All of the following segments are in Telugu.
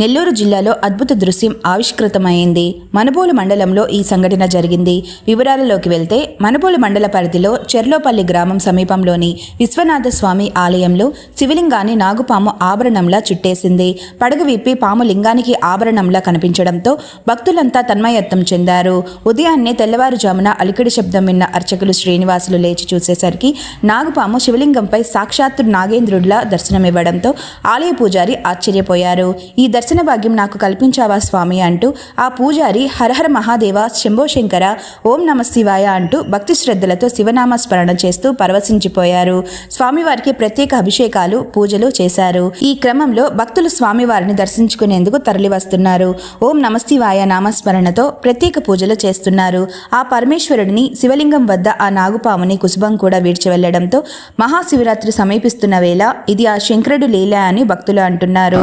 నెల్లూరు జిల్లాలో అద్భుత దృశ్యం ఆవిష్కృతమైంది. మనబోలు మండలంలో ఈ సంఘటన జరిగింది. వివరాలలోకి వెళ్తే మనబోలు మండల పరిధిలో చెర్లోపల్లి గ్రామం సమీపంలోని విశ్వనాథ స్వామి ఆలయంలో శివలింగాన్ని నాగుపాము ఆభరణంలా చుట్టేసింది. పడగ విప్పి పాము లింగానికి ఆభరణంలా కనిపించడంతో భక్తులంతా తన్మయత్వం చెందారు. ఉదయాన్నే తెల్లవారుజామున అలికిడి శబ్దం విన్న అర్చకులు శ్రీనివాసులు లేచి చూసేసరికి నాగుపాము శివలింగంపై సాక్షాత్తు నాగేంద్రుడిలా దర్శనమివ్వడంతో ఆలయ పూజారి ఆశ్చర్యపోయారు. ఈ దర్శనం దర్శన భాగ్యం నాకు కల్పించావా స్వామి అంటూ ఆ పూజారి హరహర మహాదేవ శంభో శంకర ఓం నమ శివాయ అంటూ భక్తి శ్రద్ధలతో శివనామ స్మరణ చేస్తూ పరవశించిపోయారు. స్వామివారికి ప్రత్యేక అభిషేకాలు పూజలు చేశారు. ఈ క్రమంలో భక్తులు స్వామివారిని దర్శించుకునేందుకు తరలివస్తున్నారు. ఓం నమశివాయ నామస్మరణతో ప్రత్యేక పూజలు చేస్తున్నారు. ఆ పరమేశ్వరుడిని శివలింగం వద్ద ఆ నాగుపాముని కుసుబం కూడా విడిచి వెళ్ళడంతో మహాశివరాత్రి సమీపిస్తున్న వేళ ఇది ఆ శంకరుడు లీల అని భక్తులు అంటున్నారు.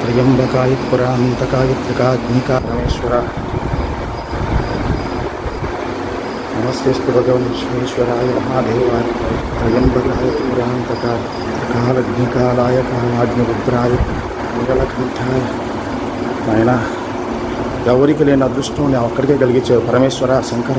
దేవాయ త్రయంబకాయ పురాంతకాయ త్రికాగ్నికా పరమేశ్వర నమస్తే భగవన్ విశ్వేశ్వరాయ మహాదేవాయ త్రయంబకాయ పురాంతకాయ త్రికాలగ్నికాలాయ కాలాగ్నిరుద్రాయ మంగళకంఠాయ ఆయన ఎవరికి లేని అదృష్టం నేను ఒక్కడికే కలిగించావు పరమేశ్వర శంకర